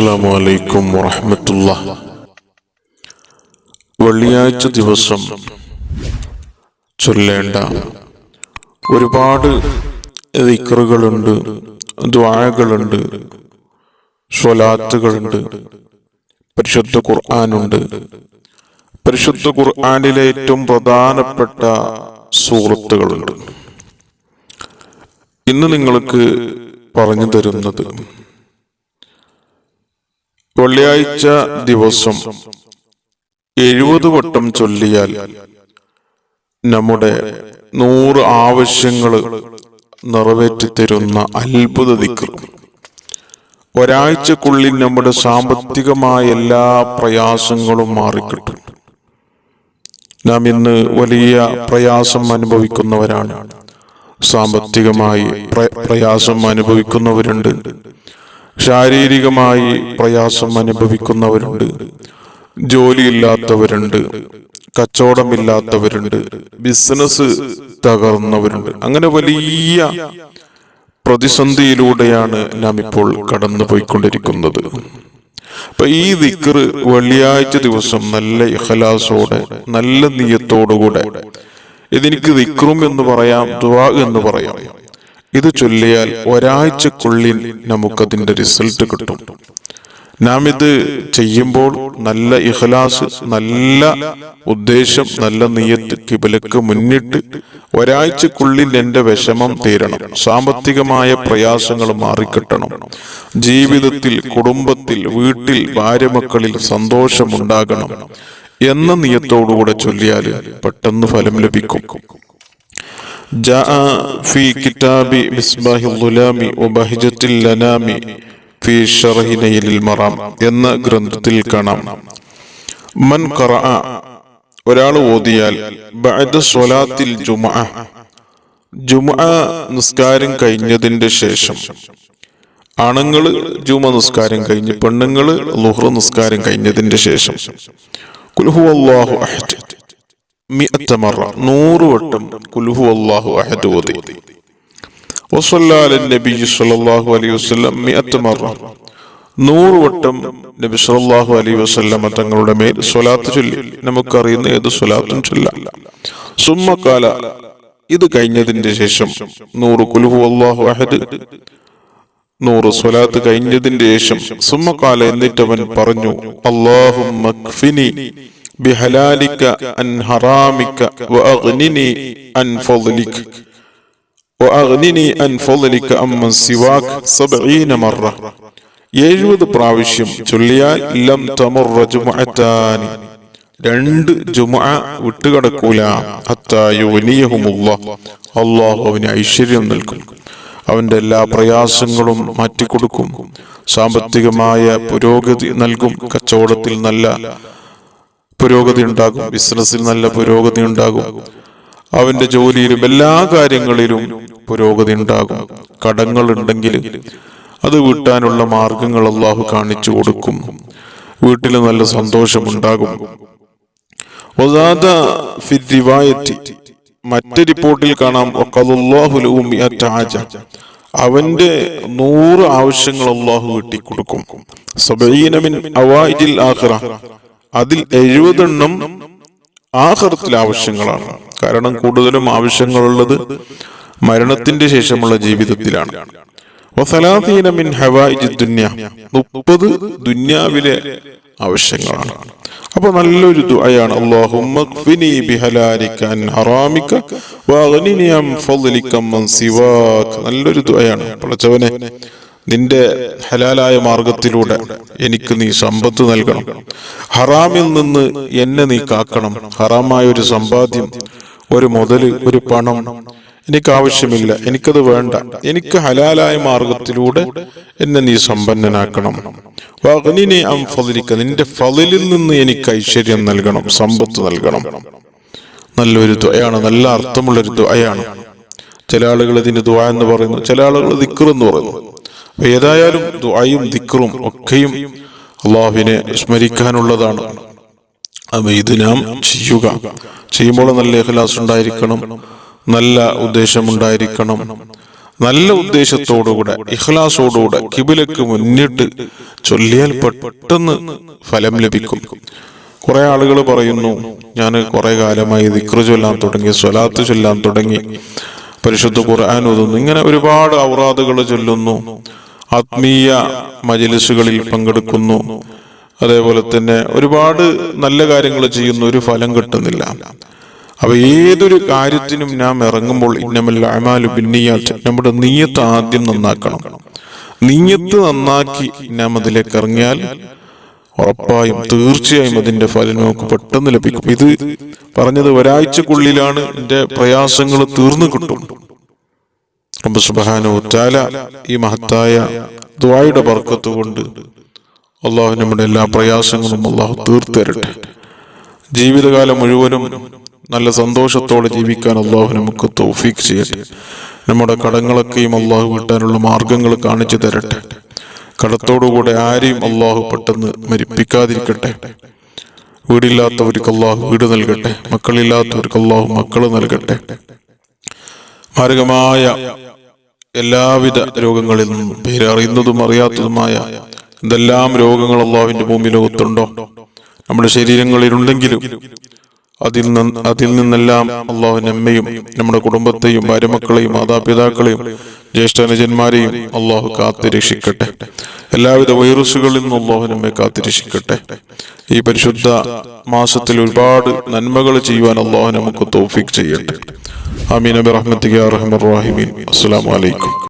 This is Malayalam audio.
അസ്സാം വലൈക്കും വറഹമത്തുള്ള. വെള്ളിയാഴ്ച ദിവസം ചൊല്ലേണ്ട ഒരുപാട് ദിക്റുകളുണ്ട് ദ്വാഴകളുണ്ട് സ്വലാത്തുകളുണ്ട് പരിശുദ്ധ ഖുർആാനുണ്ട്. പരിശുദ്ധ ഖുർആാനിലെ ഏറ്റവും പ്രധാനപ്പെട്ട സൂറത്തുകളുണ്ട് ഇന്ന് നിങ്ങൾക്ക് പറഞ്ഞു തരുന്നത് വെള്ളിയാഴ്ച ദിവസം എഴുപത് വട്ടം ചൊല്ലിയാൽ നമ്മുടെ നൂറ് ആവശ്യങ്ങൾ നിറവേറ്റിത്തരുന്ന അത്ഭുത ദിക്ർ. ഒരാഴ്ചക്കുള്ളിൽ നമ്മുടെ സാമ്പത്തികമായ എല്ലാ പ്രയാസങ്ങളും മാറിക്കിട്ടും. നാം ഇന്ന് വലിയ പ്രയാസം അനുഭവിക്കുന്നവരാണ്. സാമ്പത്തികമായി പ്രയാസം അനുഭവിക്കുന്നവരുണ്ട്. ശാരീരികമായി പ്രയാസം അനുഭവിക്കുന്നവരുണ്ട് ജോലിയില്ലാത്തവരുണ്ട് കച്ചവടമില്ലാത്തവരുണ്ട് ബിസിനസ് തകർന്നവരുണ്ട്. അങ്ങനെ വലിയ പ്രതിസന്ധിയിലൂടെയാണ് നാം ഇപ്പോൾ കടന്നുപോയിക്കൊണ്ടിരിക്കുന്നത്. അപ്പൊ ഈ ദിക്റ് വെള്ളിയാഴ്ച ദിവസം നല്ല ഇഹലാസോടെ നല്ല നീയത്തോടുകൂടെ ഇതെനിക്ക് ദിക്റും എന്ന് പറയാം ദുആ എന്ന് പറയാം. ഇത് ചൊല്ലിയാൽ ഒരാഴ്ചക്കുള്ളിൽ നമുക്കതിന്റെ റിസൾട്ട് കിട്ടും. നാം ഇത് ചെയ്യുമ്പോൾ നല്ല ഇഖലാസ് നല്ല ഉദ്ദേശം നല്ല നീയത്ത് കിബിലക്ക് മുന്നിട്ട് ഒരാഴ്ചക്കുള്ളിൽ എന്റെ വിഷമം തീരണം. സാമ്പത്തികമായ പ്രയാസങ്ങൾ മാറിക്കിട്ടണം. ജീവിതത്തിൽ കുടുംബത്തിൽ വീട്ടിൽ ഭാര്യമക്കളിൽ സന്തോഷമുണ്ടാകണം എന്ന നിയത്തോടുകൂടെ ചൊല്ലിയാൽ പെട്ടെന്ന് ഫലം ലഭിക്കും. جاء في كتاب مصباح الظلام وبهجة الأنام في شرح نيل المرام എന്ന ഗ്രന്ഥത്തിൽ കാണാം മൻ ഖറഅ ഒരാൾ ഓതിയാൽ ബഅദ സ്വലാത്തിൽ ജുമഅ ജുമഅ നിസ്കാരം കഴിഞ്ഞതിന്റെ ശേഷം ആണുങ്ങള് ജുമ നിസ്കാരം കഴിഞ്ഞ് പെണ്ണുങ്ങള് ലുഹ്റ നിസ്കാരം കഴിഞ്ഞതിന്റെ ശേഷം കുൽഹു അല്ലാഹു അഹദ് മിഅത്ത മറ. നൂറ് വട്ടം കുൽഹു അല്ലാഹു അഹദ് ഓതി വസല്ല അല നബി സല്ലല്ലാഹു അലൈഹി വസല്ലം മിഅത്ത മറ. നൂറ് വട്ടം നബി സല്ലല്ലാഹു അലൈഹി വസല്ലം തങ്ങളുടെ മേൽ സ്വലാത്ത് ചൊല്ലി. നമുക്കറിയുന്ന ഏത് സ്വലാത്തും ചൊല്ലാം. സുമ്മ ഇത് കഴിഞ്ഞതിന്റെ ശേഷം നൂറ് കുൽഹു അല്ലാഹു അഹദ്. നൂറ് സ്വലാത്ത് കഴിഞ്ഞതിന്റെ ശേഷം സുമ്മക്കാല എന്നിട്ടവൻ പറഞ്ഞു അള്ളാഹുമ്മക്ഫിനി بحلالك عن حرامك وأغنني عن فضلك وأغنني عن فضلك أمن سواك سبعين مرة എഴുപത് പ്രാവശ്യം ചൊല്ലിയാൽ ലം തമുറ ജുമഅത്താനി. രണ്ട് ജുമഅ വിട്ടുകിടക്കൂല. അത്തായോനിയഹുമുള്ള അള്ളാഹു അവന് ഐശ്വര്യം നൽകും. അവന്റെ എല്ലാ പ്രയാസങ്ങളും മാറ്റിക്കൊടുക്കും. സാമ്പത്തികമായ പുരോഗതി നൽകും. കച്ചവടത്തിൽ നല്ല പുരോഗതി ഉണ്ടാകും ബിസിനസ്സിൽ നല്ല പുരോഗതി ഉണ്ടാകും അവന്റെ ജോലിയിലും എല്ലാ കാര്യങ്ങളിലും പുരോഗതി ഉണ്ടാകും കടങ്ങൾ ഉണ്ടെങ്കിൽ അത് വീട്ടാനുള്ള മാർഗങ്ങൾ അള്ളാഹു കാണിച്ചു കൊടുക്കും. വീട്ടിൽ നല്ല സന്തോഷമുണ്ടാകും. മറ്റു റിപ്പോർട്ടിൽ കാണാം. അവന്റെ നൂറ് ആവശ്യങ്ങൾ അള്ളാഹു വെട്ടിക്കൊടുക്കും അതിൽ എഴുപതെണ്ണം ആഹാരത്തിലെ ആവശ്യങ്ങളാണ്. കാരണം കൂടുതലും ആവശ്യങ്ങളുള്ളത് മരണത്തിന്റെ ശേഷമുള്ള ജീവിതത്തിലാണ്. മിൻ ദുന്യ. മുപ്പത് ദുന്യാവിലെ ആവശ്യങ്ങളാണ്. അപ്പൊ നല്ലൊരു ദുആയാണ്. അല്ലാഹുമ്മഖ്ഫിനി ബിഹലാലിക അൻ ഹറാമിക വഅഗ്നിനി അൻ മൻ സിവാക. നല്ലൊരു ദുആയാണ്. പടച്ചവനെ നിന്റെ ഹലാലായ മാർഗത്തിലൂടെ എനിക്ക് നീ സമ്പത്ത് നൽകണം. ഹറാമിൽ നിന്ന് എന്നെ നീ കാക്കണം. ഹറാമായ ഒരു സമ്പാദ്യം ഒരു മുതൽ ഒരു പണം എനിക്ക് ആവശ്യമില്ല എനിക്കത് വേണ്ട. എനിക്ക് ഹലാലായ മാർഗത്തിലൂടെ എന്നെ നീ സമ്പന്നനാക്കണം. വഗ്നിനി അം ഫതിലിക്ക നിന്റെ ഫതിലിൽ നിന്ന് എനിക്ക് ഐശ്വര്യം നൽകണം സമ്പത്ത് നൽകണം. നല്ലൊരു ദ്വയാണ് നല്ല അർത്ഥമുള്ളൊരു ദ്വയാണ്. ചില ആളുകൾ ഇതിന് ദ്വ എന്ന് പറയുന്നു ചില ആളുകൾ ദിക്കർ എന്ന് പറയുന്നു. ഏതായാലും ദുആയും ദിക്റും ഒക്കെയും അള്ളാഹുവിനെ സ്മരിക്കാനുള്ളതാണ്. അപ്പൊ ഇത് നാം ചെയ്യുക. ചെയ്യുമ്പോൾ നല്ല ഇഖ്ലാസ് ഉണ്ടായിരിക്കണം. നല്ല ഉദ്ദേശമുണ്ടായിരിക്കണം നല്ല ഉദ്ദേശത്തോടുകൂടെ ഇഖ്ലാസോടുകൂടെ കിബിലക്ക് മുന്നിട്ട് ചൊല്ലിയാൽ പെട്ടെന്ന് ഫലം ലഭിക്കും. കുറെ ആളുകൾ പറയുന്നു ഞാൻ കുറെ കാലമായി ദിക്റ് ചൊല്ലാൻ തുടങ്ങി സ്വലാത്ത് ചൊല്ലാൻ തുടങ്ങി പരിശുദ്ധ ഖുർആൻ ഓതുന്നു. ഇങ്ങനെ ഒരുപാട് ഔറാദുകൾ ചൊല്ലുന്നു. ആത്മീയ മജലിസുകളിൽ പങ്കെടുക്കുന്നു. അതേപോലെ തന്നെ ഒരുപാട് നല്ല കാര്യങ്ങൾ ചെയ്യുന്ന ഒരു ഫലം കിട്ടുന്നില്ല. അപ്പൊ ഏതൊരു കാര്യത്തിനും നാം ഇറങ്ങുമ്പോൾ അമാലു നമ്മുടെ നീയത്ത് ആദ്യം നന്നാക്കണം. നീയത്ത് നന്നാക്കി നാം അതിലേക്ക് ഇറങ്ങിയാൽ ഉറപ്പായും തീർച്ചയായും അതിന്റെ ഫലം നമുക്ക് പെട്ടെന്ന് ലഭിക്കും. ഇത് പറഞ്ഞത് ഒരാഴ്ചക്കുള്ളിലാണ് എന്റെ പ്രയാസങ്ങൾ തീർന്നു കിട്ടും. റബ്ബ് ഈ മഹത്തായ ദുആയുടെ ബർക്കത്ത് കൊണ്ട് അള്ളാഹു നമ്മുടെ എല്ലാ പ്രയാസങ്ങളും അള്ളാഹു തീർത്തരട്ടെ ജീവിതകാലം മുഴുവനും നല്ല സന്തോഷത്തോടെ ജീവിക്കാൻ അള്ളാഹു നമുക്ക് തൗഫീഖ് ചെയ്യട്ടെ. നമ്മുടെ കടങ്ങളൊക്കെയും അള്ളാഹു വീട്ടാനുള്ള മാർഗങ്ങൾ കാണിച്ചു തരട്ടെ. കടത്തോടുകൂടെ ആരെയും അള്ളാഹു പെട്ടെന്ന് മരിപ്പിക്കാതിരിക്കട്ടെ. വീടില്ലാത്തവർക്ക് അള്ളാഹു വീട് നൽകട്ടെ. മക്കളില്ലാത്തവർക്ക് അള്ളാഹു മക്കൾ നൽകട്ടെ. മാരകമായ എല്ലാവിധ രോഗങ്ങളിൽ നിന്നും പേരറിയുന്നതും അറിയാത്തതുമായ എന്തെല്ലാം രോഗങ്ങൾ അള്ളാഹുവിന്റെ ഭൂമി ലോകത്തുണ്ടോ? നമ്മുടെ ശരീരങ്ങളിലുണ്ടെങ്കിലും അതിൽ നിന്ന് അതിൽ നിന്നെല്ലാം അള്ളാഹു നമ്മയും നമ്മുടെ കുടുംബത്തെയും ഭാര്യമക്കളെയും മാതാപിതാക്കളെയും ജ്യേഷ്ഠനുജന്മാരെയും അള്ളാഹു കാത്തു രക്ഷിക്കട്ടെ എല്ലാവിധ വൈറസുകളിൽ നിന്നും അള്ളാഹു നമ്മെ കാത്തിരിക്കട്ടെ ഈ പരിശുദ്ധ മാസത്തിൽ ഒരുപാട് നന്മകൾ ചെയ്യുവാൻ അള്ളാഹു നമുക്ക് തോഫിക് ചെയ്യട്ടെ. ആമീൻ. അബി റഹ്മത്തിക റഹ്മർ അസ്സലാമു അലൈക്കും.